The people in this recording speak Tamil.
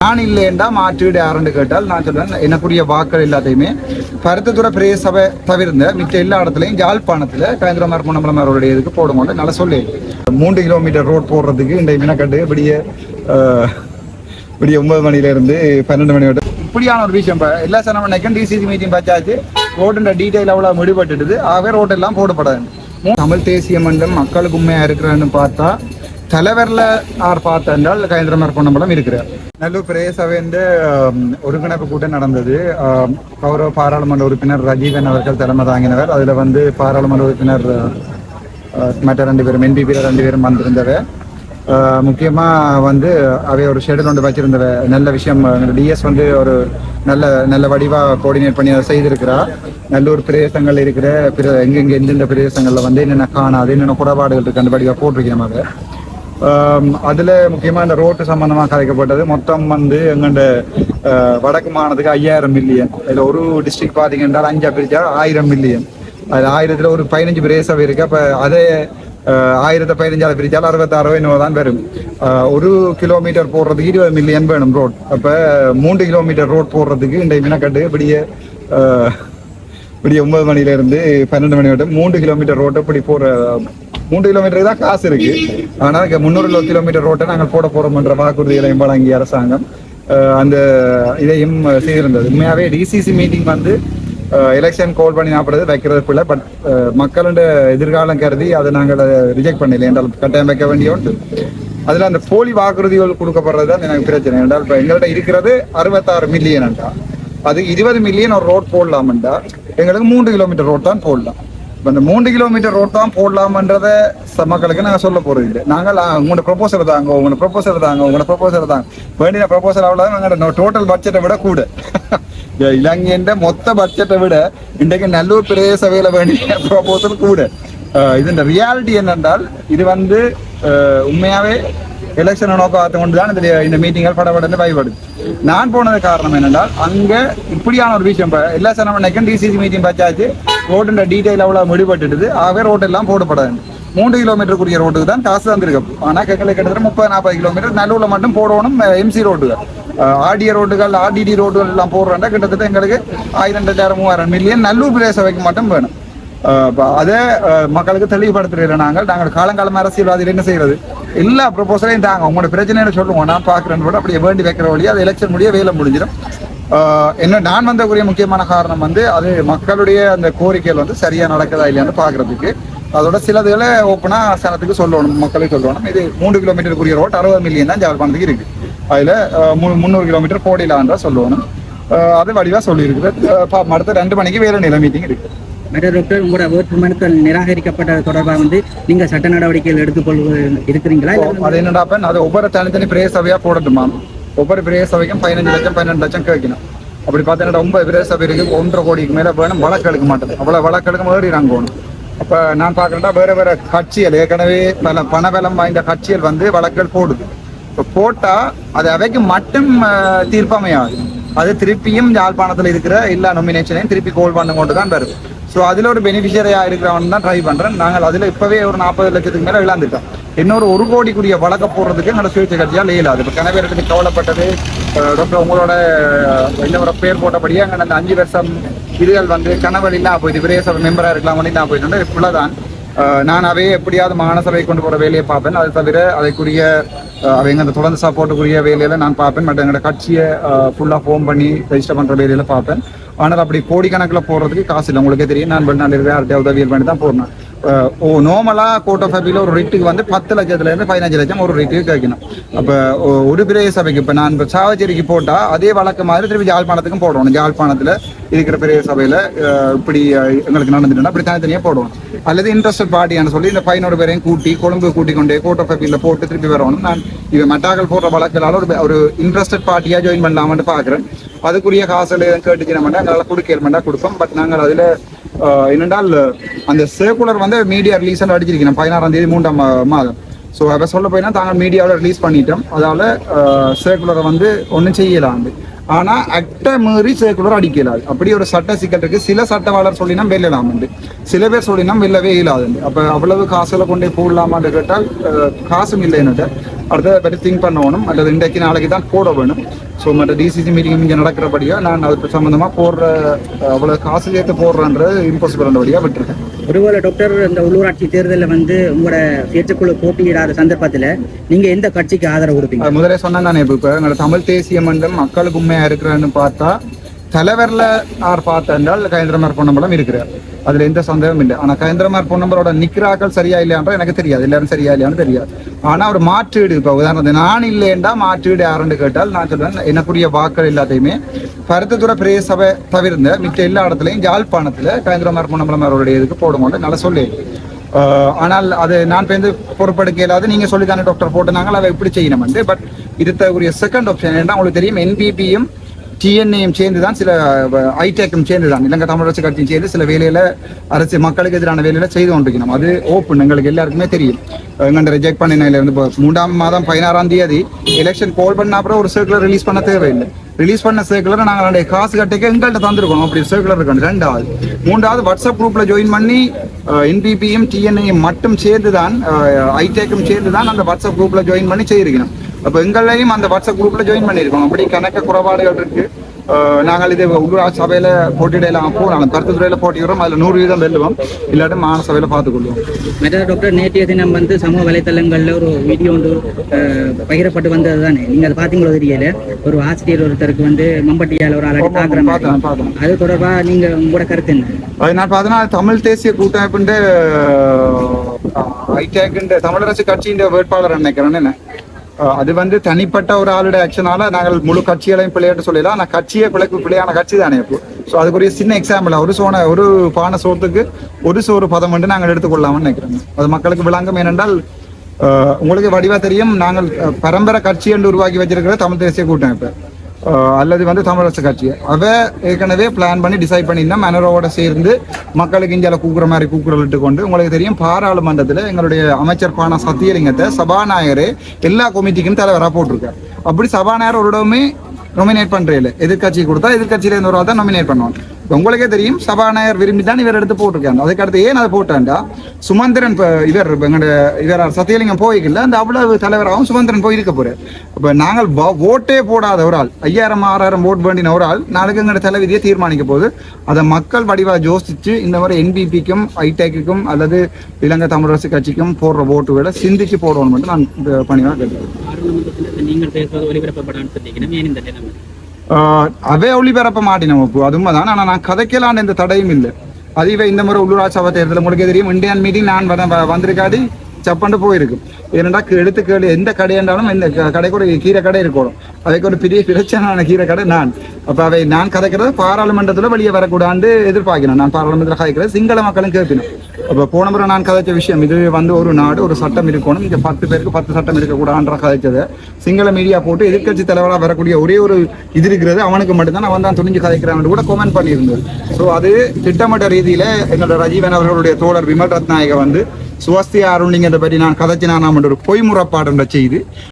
நான் இல்லைண்டா மாற்றீடு யாருன்னு கேட்டால் நான் சொல்றேன். எனக்குரிய வாக்கள் எல்லாத்தையுமே பருத்தத்துறை பெரிய சபை தவிர்ந்த மிச்ச எல்லா இடத்துலையும் யாழ்ப்பாணத்தில் கயந்திரமார் பொன்னம்பலமாரோடைய இதுக்கு போடும்போது நல்லா சொல்லி. மூன்று கிலோமீட்டர் ரோட் போடுறதுக்கு இந்த மினக்கட்டு விடிய அஹ், விடிய ஒன்பது மணில இருந்து பன்னெண்டு மணி வரை. இப்படியான ஒரு விஷயம். இப்போ எல்லா சனமனைக்கும் டிசிசி மீட்டிங் பச்சாச்சு. ரோட்டுன்ற டீட்டெயில் அவ்வளோ முடிபட்டுடுது. ஆகவே ரோட்டெல்லாம் போடப்படாது. தமிழ் தேசிய மன்றம் மக்களுக்கு உண்மையா இருக்கிறான்னு பார்த்தா தலைவரில் யார் பார்த்தால் என்றால் கயந்திரமார் பொன்னம்பலம் இருக்கிறார். நல்லூர் பிரதேச சபையின் ஒருங்கிணைப்பு கூட்டம் நடந்தது. கௌரவ பாராளுமன்ற உறுப்பினர் ரஜீவன் அவர்கள் தலைமை தாங்கினவர். அதில் வந்து பாராளுமன்ற உறுப்பினர் மற்ற ரெண்டு பேரும் என்பிபியில் ரெண்டு பேரும் வந்திருந்தவர். முக்கியமாக வந்து அவை ஒரு ஷெடியூல் ஒன்று வச்சிருந்தவ. நல்ல விஷயம் டிஎஸ் வந்து ஒரு நல்ல நல்ல வடிவாக கோஆர்டினேட் பண்ணி அதை செய்திருக்கிறா. நல்லூர் பிரதேசங்கள் இருக்கிற பிற எங்கெங்க எந்தெந்த பிரதேசங்களில் வந்து என்னென்ன காணாது என்னென்ன குறைபாடுகள் இருக்கு அந்த வடிவாக போட்டிருக்கிறோம் அதை அதில் முக்கியமாக இந்த ரோட்டு சம்பந்தமாக கதைக்கப்பட்டது மொத்தம் வந்து எங்கள்ட வடக்கு மாநிலத்துக்கு ஐயாயிரம் மில்லியன் இதில் ஒரு டிஸ்ட்ரிக்ட் பார்த்தீங்கன்னா அஞ்சா பிரிச்சா ஆயிரம் மில்லியன் அதில் ஆயிரத்தில் ஒரு பதினஞ்சு பிரதேசம் இருக்கு. அப்போ அதே ஆயிரத்தி பதினஞ்சாவது பிரிச்சால் அறுபத்தாறு என்னவோ தான் வரும். ஒரு கிலோமீட்டர் போடுறதுக்கு இருபது மில்லியன் வேணும் ரோட் அப்போ மூன்று கிலோமீட்டர் ரோட் போடுறதுக்கு இந்த மினக்கட்டு இப்படியே இப்படி ஒன்பது மணிலேருந்து பன்னெண்டு மணி வரை மூன்று கிலோமீட்டர் ரோட்டை இப்படி போற மூன்று கிலோமீட்டர் தான் காசு இருக்கு. ஆனால் இங்க முந்நூறு கிலோமீட்டர் ரோட்டை நாங்கள் போட போறோம்ன்ற வாக்குறுதிகளையும் வழங்கிய அரசாங்கம் அந்த இதையும் செய்திருந்தது. உண்மையாகவே டிசிசி மீட்டிங் வந்து எலெக்ஷன் கால் பண்ணி நாப்படுறது வைக்கிறது பிள்ளை பட் மக்களோட எதிர்காலம் கருதி அதை நாங்கள் ரிஜெக்ட் பண்ணல என்றால் கட்டாயம் வைக்க வேண்டிய ஒன்று. அதில் அந்த போலி வாக்குறுதிகள் கொடுக்கப்படுறது தான் எனக்கு பிரச்சனை. என்றால் இப்போ எங்கள்கிட்ட இருக்கிறது அறுபத்தாறு மில்லியன் என்றா அது இருபது மில்லியன் ஒரு ரோட் போடலாம்டா எங்களுக்கு மூன்று கிலோமீட்டர் ரோட் தான் போடலாம். இப்போ இந்த மூன்று கிலோமீட்டர் ரோட் தான் போடலாம்ன்றத மக்களுக்கு நாங்க சொல்ல போகிறது இல்லை. நாங்கள் உங்களோட ப்ரொபோசல் தாங்க உங்களோட ப்ரொபோசல் தாங்க உங்களோட ப்ரொபோசல் தாங்க வேண்டிய ப்ரொபோசல் அவ்வளோ நாங்கள் டோட்டல் பட்ஜெட்டை விட கூட. இலங்கையின் மொத்த பட்ஜெட்டை விட இன்றைக்கு நல்லூர் பிரதேச சபையில் வேண்டிய ப்ரொபோசல் கூட. இதன் ரியாலிட்டி என்னென்றால் இது வந்து ஆஹ் உண்மையாவே எலெக்ஷனை நோக்கத்தை கொண்டு தான் இந்த இந்த மீட்டிங்கள் படபடன்னு பயப்படுது நான் போனது காரணம் என்னென்றால் அங்கே இப்படியான ஒரு விஷயம் இப்போ எல்லா சனமனைக்கும் டிசிசி மீட்டிங் பச்சாச்சு. ரோட்டுன்ற டீட்டெயில் அவ்வளோ முடிபட்டுடுது ஆகவே ரோட்டெல்லாம் போடப்படாது. மூன்று கிலோமீட்டருக்குரிய ரோட்டுக்கு தான் காசு தந்திருக்கு ஆனால் எங்களுக்கு கிட்டத்தட்ட முப்பது நாற்பது கிலோமீட்டர் நல்லூரில் மட்டும் போடணும் எம்சி ரோட்டுகள் ஆர்டிஏ ரோட்டுகள் ஆர்டிடி ரோட்டுகள் எல்லாம் போடுறாண்டா கிட்டத்தட்ட எங்களுக்கு ஆயிரம் ரெண்டாயிரம் மூவாயிரம் மில்லியன் நல்லூர் பிரதேச வைக்க மட்டும் வேணும். அதே மக்களுக்கு தெளிவுபடுத்துறதுல நாங்கள் நாங்கள் காலங்காலம் அரசியல்வாதிகள் என்ன செய்யறது? எல்லா ப்ரொபோசலையும் தாங்க. உங்களோட பிரச்சனைன்னு சொல்லுவோம் நான் பார்க்குறேன்னு கூட அப்படியே வேண்டி வைக்கிற வழியாக அது எலெக்ஷன் முடிய வேலை முடிஞ்சிடும். என்ன நான் வந்தக்கூடிய முக்கியமான காரணம் வந்து அது மக்களுடைய அந்த கோரிக்கைகள் வந்து சரியா நடக்குதா இல்லையான்னு பார்க்கறதுக்கு. அதோட சிலதுகளை ஓப்பனா சனத்துக்கு சொல்லணும் மக்களுக்கு சொல்லணும். இது மூன்று கிலோமீட்டருக்குரிய ரோட் அறுபது மில்லியன் தான் ஜாழ்ப்பாணத்துக்கு இருக்கு. அதுல மு- முந்நூறு கிலோமீட்டர் போடிலான்றா சொல்லணும். அது வடிவா சொல்லியிருக்குது. அடுத்த ரெண்டு மணிக்கு வேலை நில மீட்டிங் இருக்கு. மற்ற டாக்டர் உங்களோட வேட்புமனுக்கள் நிராகரிக்கப்பட்டது தொடர்பாக வந்து நீங்க சட்ட நடவடிக்கைகள் எடுத்துக்கொள்வது இருக்கிறீங்களா? அது என்னடா அப்ப? அது ஒவ்வொரு தனித்தனி பிரேசவையா சபையா போடட்டுமா? ஒவ்வொரு பிரேசவைக்கும் பதினஞ்சு லட்சம் பன்னெண்டு லட்சம் கேட்கணும். அப்படி பார்த்தீங்கன்னா ரொம்ப பிரேச சபை இருக்கு ஒன்றரை கோடிக்கு மேல வேணும் வழக்கு எடுக்க மாட்டேது. அவ்வளவு வழக்கு எடுக்க ஏறிறாங்க போகணும் அப்ப நான் பாக்குறேன் வேற வேற கட்சிகள் ஏற்கனவே பல பணபலம் வாய்ந்த கட்சிகள் வந்து வழக்குகள் போடுது. இப்போ போட்டா அது அவைக்கு மட்டும் அஹ், தீர்ப்பமையாது. அது திருப்பியும் யாழ்ப்பாணத்துல இருக்கிற எல்லா நொமினேஷனையும் திருப்பி கோல் பண்ண கொண்டு தான் வருது. ஸோ அதில் ஒரு பெனிஃபிஷியரியா இருக்கிறவன் தான் ட்ரை பண்ணுறேன் நாங்கள் அதில் இப்போவே ஒரு நாற்பது லட்சத்துக்கு மேலே விளாண்டுருக்கோம் இன்னொரு ஒரு கோடிக்குரிய வழக்க போடுறதுக்கு எங்களோட சுயேட்சை கட்சியால் இயலாது இப்போ கனவேரத்துக்கு கவலைப்பட்டது. டாக்டர் உங்களோட என்னோட இன்னொரு பேர் போட்டபடியே அங்கே அந்த அஞ்சு வருஷம் இதுகள் வந்து கனவழிலாம் இல்லாம போயிட்டு பிரேச மெம்பரா இருக்கலாம் நான் போயிட்டு இப்படிலாம் தான் நான் அவையே எப்படியாவது மாநசபை கொண்டு போகிற வேலையை பார்ப்பேன். அது தவிர அதைக்குரிய அவங்க அந்த தொடர்ந்து சப்போர்ட்டுக்குரிய வேலையில நான் பார்ப்பேன். பட் எங்களோட கட்சியை ஃபுல்லாக ஃபோன் பண்ணி ரெஜிஸ்டர் பண்ணுற வேலையில பார்ப்பேன். ஆனால் அப்படி கோடிக்கணக்கில் போடுறதுக்கு காசு இல்லை. உங்களுக்கே தெரியும். நான் வெளிநாட்டில் இருக்கிற யார்கிட்ட உதவியல் பண்ணி தான் போடணும். ஓ நார்மலா கோர்ட் ஆஃப் அப்பியில் ஒரு ரிட்டுக்கு வந்து பத்து லட்சத்துல இருந்து பதினஞ்சு லட்சம் ஒரு ரிட்டுக்கு கேட்கணும். அப்போ ஒரு பிரதேச சபைக்கு இப்போ நான் இப்போ சாவச்சேரிக்கு போட்டா அதே வழக்கு மாதிரி திருப்பி ஜாழ்ப்பாணத்துக்கும் போடணும். ஜாழ்ப்பாணத்துல இருக்கிற பெரிய சபையில இப்படி எங்களுக்கு நடந்துட்டுனா அப்படி தனித்தனியாக போடணும். அல்லது இன்ட்ரெஸ்டட் பார்ட்டியான்னு சொல்லி இந்த பதினோரு பேரையும் கூட்டி கொழும்பு கூட்டி கொண்டே கோர்ட் ஆஃப் அப்பீல்ல போட்டு திருப்பி வரணும். நான் இவன் மட்டாக்கள் போடுற வழக்கலால ஒரு ஒரு இன்ட்ரெஸ்டட் பார்ட்டியா ஜாயின் பண்ணலாம்னு பாக்குறேன். அதுக்குரிய காசுல எதுவும் கேட்டுச்சு நம்ம எங்களால் கொடுக்க மாட்டா கொடுப்போம். பட் நாங்கள் அதுல என்னென்றால் அந்த சர்க்குலர் வந்து மீடியா ரிலீஸ் அடிச்சிருக்கணும் பதினாறாம் தேதி மூன்றாம் மாதம். ஸோ அதை சொல்ல போயினா தாங்கள் மீடியாவில் ரிலீஸ் பண்ணிட்டோம். அதால் சர்க்குலரை வந்து ஒன்றும் செய்யலாம் ஆனால் அட்டை மீறி சர்க்குலர் அடிக்கலாது. அப்படி ஒரு சட்ட சிக்கல் இருக்குது சில சட்டவாளர் சொல்லினா வெல்லலாம் உண்டு சில பேர் சொல்லினா வெல்லவே இயலாது அப்போ அவ்வளவு காசுல கொண்டே போடலாமான்னு கேட்டால் காசும் இல்லை என்னட்ட அடுத்த பற்றி திங்க் பண்ணணும். அல்லது இன்றைக்கு நாளைக்கு தான் போட வேணும். ஸோ மற்ற டிசிசி மீட்டிங் இங்கே நடக்கிறபடியா நான் அது சம்மந்தமா போடுற அஹ், அவ்வளவு காசு சேர்த்து போடுறன்றது இம்பாசிபிள் விட்டுருக்கேன். ஒருவேளை டாக்டர் இந்த உள்ளூராட்சி தேர்தலில் வந்து உங்களோட சுயேட்சைக்குழு போட்டியிடாத சந்தர்ப்பத்தில் நீங்க எந்த கட்சிக்கு ஆதரவு கொடுப்பீங்க? அது முதலே சொன்னேன் தானே இப்போ இப்போ எங்களோட தமிழ் தேசிய மன்றம் மக்களுக்கு உண்மையா இருக்கிறான்னு பார்த்தா தலைவர்ல யார் பார்த்தால் கயந்திரமார் பொன்னம்பலம் இருக்கிறார். அதுல எந்த சந்தேகமும் இல்லை. ஆனா கயந்திரமார் பொன்னம்பலோட நிக்கிறாக்கள் சரியா இல்லையான்ற எனக்கு தெரியாது. எல்லாரும் சரியா இல்லையான்னு தெரியாது. ஆனா ஒரு மாற்றீடு இப்போ உதாரணத்துக்கு நான் இல்லையண்டா மாற்றீடு யாருன்னு கேட்டால் நான் சொல்றேன் எனக்குரிய வாக்கள் எல்லாத்தையுமே பருத்தத்துறை பிரதேச சபை தவிர்ந்த மிச்ச எல்லா இடத்துலையும் யாழ்ப்பாணத்துல கயந்திரமார் பொன்னம்பலம் அவருடைய இதுக்கு போடுவோம் நல்லா சொல்லி ஆனால் அது நான் பேருந்து பொறுப்பெடுக்க இயலாது நீங்க சொல்லி தானே டாக்டர் போட்டுனாங்க அதை எப்படி செய்யணும் பட் இதுக்குரிய செகண்ட் ஆப்ஷன் என்ன உங்களுக்கு தெரியும் என்பிபியும் டிஎன்ஏயும் சேர்ந்து தான் சில ஐடெக்கும் சேர்ந்து தான் இலங்கை தமிழரசு கட்சியும் சேர்ந்து சில வேலையில அரசு மக்களுக்கு எதிரான வேலையில செய்து கொண்டிருக்கணும். அது ஓப்பன் எங்களுக்கு எல்லாருக்குமே தெரியும். எங்கள்கிட்ட ரிஜெக்ட் பண்ணின இருந்து இப்போ மூன்றாம் மாதம் பதினாறாம் தேதி எலெக்ஷன் கால் பண்ண அப்புறம் ஒரு சர்க்குலர் ரிலீஸ் பண்ண தேவையில்லை. ரிலீஸ் பண்ண சர்க்குலர் நாங்கள் காசு கட்டைக்கு எங்கள்கிட்ட தந்திருக்கணும். அப்படி சர்க்குலர் இருக்கணும் ரெண்டாவது. மூன்றாவது வாட்ஸ்அப் குரூப்ல ஜாயின் பண்ணி என்பிபியும் டிஎன்ஐயும் மட்டும் சேர்ந்து தான் ஐடெக்கும் சேர்ந்து தான் அந்த வாட்ஸ்அப் குரூப்ல ஜாயின் பண்ணி செய்திருக்கணும். அப்போ எங்களையும் அந்த வாட்ஸ்அப் குரூப்ல ஜாயின் பண்ணியிருக்கோம் அப்படி கணக்க குறைபாடுகள் இருக்கு. நாங்கள் இது உள்ளூர் சபையில போட்டியிடலாம். போனாலும் கருத்து துறையில போட்டிடுறோம் அதுல நூறு வீதம் வெல்லுவோம். இல்லாட்டி மாநில சபையில பார்த்துக்கொள்வோம். மெட்ரோ டாக்டர் நேற்றைய தினம் வந்து சமூக வலைத்தளங்கள்ல ஒரு வீடியோ ஒன்று பகிரப்பட்டு வந்தது தானே நீங்க அதை பார்த்தீங்களோ தெரியல. ஒரு ஆசிரியர் ஒருத்தருக்கு வந்து மம்பட்டியால் ஒரு ஆளாடி தாக்குற மாதிரி அது தொடர்பா நீங்க உங்களோட கருத்து என்ன? அது நான் பார்த்தேன்னா தமிழ் தேசிய கூட்டமைப்புன்ற ஐடேக்குன்ற தமிழரசு கட்சியின் வேட்பாளர் நினைக்கிறேன் என்ன? அது வந்து தனிப்பட்ட ஒரு ஆளுடைய ஆக்ஷனால நாங்கள் முழு கட்சிகளையும் பிள்ளையாட்டு சொல்லலாம். ஆனால் கட்சியே பிழைக்கு பிள்ளையான கட்சி தானே இப்போ. ஸோ அதுக்குரிய சின்ன எக்ஸாம்பிள் ஒரு சோன ஒரு பானை சோத்துக்கு ஒரு சோறு பதம் வந்து நாங்கள் எடுத்துக்கொள்ளலாம்னு நினைக்கிறோம் அது மக்களுக்கு விளங்கும் ஏனென்றால் உங்களுக்கு வடிவா தெரியும் நாங்கள் பரம்பரை கட்சி என்று உருவாக்கி வச்சிருக்கிற தமிழ் தேசிய கூட்டமைப்பு. அல்லது வந்து தமிழரசு கட்சி. அவ ஏற்கனவே பிளான் பண்ணி டிசைட் பண்ணியிருந்தா மனரோட சேர்ந்து மக்களுக்கு இந்தியால கூக்குற மாதிரி கூக்குறல் கொண்டு உங்களுக்கு தெரியும் பாராளுமன்றத்தில் எங்களுடைய அமைச்சர் பானா சத்தியலிங்கத்தை சபாநாயகர் எல்லா கமிட்டிக்கும் தலைவராக போட்டிருக்கார். அப்படி சபாநாயகர் ஒரு இடமே நொமினேட் பண்றேன் எதிர்கட்சி கொடுத்தா எதிர்கட்சியில இருந்து ஒரு ஆள் தான் நொமினேட் பண்ணுவாங்க உங்களுக்கே தெரியும் சபாநாயகர் விரும்பி தான் இவர் எடுத்து போட்டிருக்காங்க. அதுக்கடுத்து ஏன் அதை போட்டாண்டா? சுமந்திரன் இப்ப இவர் இப்ப எங்களுடைய இவர் சத்தியலிங்கம் போய்க்கல. அந்த அவ்வளவு தலைவராகவும் சுமந்திரன் போய் இருக்க போறார். இப்ப நாங்கள் ஓட்டே போடாத ஒரு ஆள் ஐயாயிரம் ஆறாயிரம் ஓட் வேண்டின ஒரு ஆள் நாளைக்கு எங்களோட தலைவிதியை தீர்மானிக்க போகுது. அதை மக்கள் வடிவா யோசிச்சு இந்த மாதிரி என்பிபிக்கும் ஐடெக்குக்கும் அல்லது இலங்கை தமிழரசு கட்சிக்கும் போடுற ஓட்டுகளை சிந்திச்சு போடணும்னு மட்டும் நான் பணிவாக கேட்டுக்கிறேன். கேட்டுக்கிறேன் நீங்கள் பேசுவது சொன்னீங்கன்னா ஏன் இந்த நிலைமை? ஆஹ் அவே ஒளிபரப்ப மாட்டினோம் இப்போ அது உண்மைதான். ஆனா நான் கதைக்கலான்னு எந்த தடையும் இல்லை. அதுவே இந்த முறை உள்ளூராட்சி சபை தேர்தல் உங்களுக்கு தெரியும் இந்தியன் மீட்டிங் நான் வந்திருக்காடி சப்பண்டு போயிருக்கும் ஏனெண்டா எடுத்து கேள்வி எந்த கடையாண்டாலும் இந்த க- கடைக்கு ஒரு கீரை கடை இருக்கணும். அதுக்கு ஒரு பெரிய பிரச்சனையான கீரை கடை நான். அப்ப அவை நான் கதைக்கிறது பாராளுமன்றத்துல வெளியே வரக்கூடாது எதிர்பார்க்கிறேன். நான் பாராளுமன்றத்தில் கதைக்கிறது சிங்கள மக்களும் கேட்கணும் அப்ப போன முறை நான் கதைச்ச விஷயம் இது வந்து ஒரு நாடு ஒரு சட்டம் இருக்கணும். இங்க பத்து பேருக்கு பத்து சட்டம் இருக்கக்கூடாதுன்ற கதைச்சதை. சிங்கள மீடியா போட்டு எதிர்க்கட்சி தலைவராக வரக்கூடிய ஒரே ஒரு இது இருக்கிறது. அவனுக்கு மட்டும்தான் அவன் தான் துணிஞ்சு கதைக்கிறான்னு கூட கொமெண்ட் பண்ணியிருந்தது. ஸோ அது திட்டமிட்ட ரீதியில என்னோட ரஜீவன் அவர்களுடைய தோழர் விமல் ரத்நாயக வந்து சுவஸ்தி அருணிங்கத்தை பற்றி நான் கதைச்சினா நாம் ஒரு பொய் முறைப்பாடுன்ற செய்து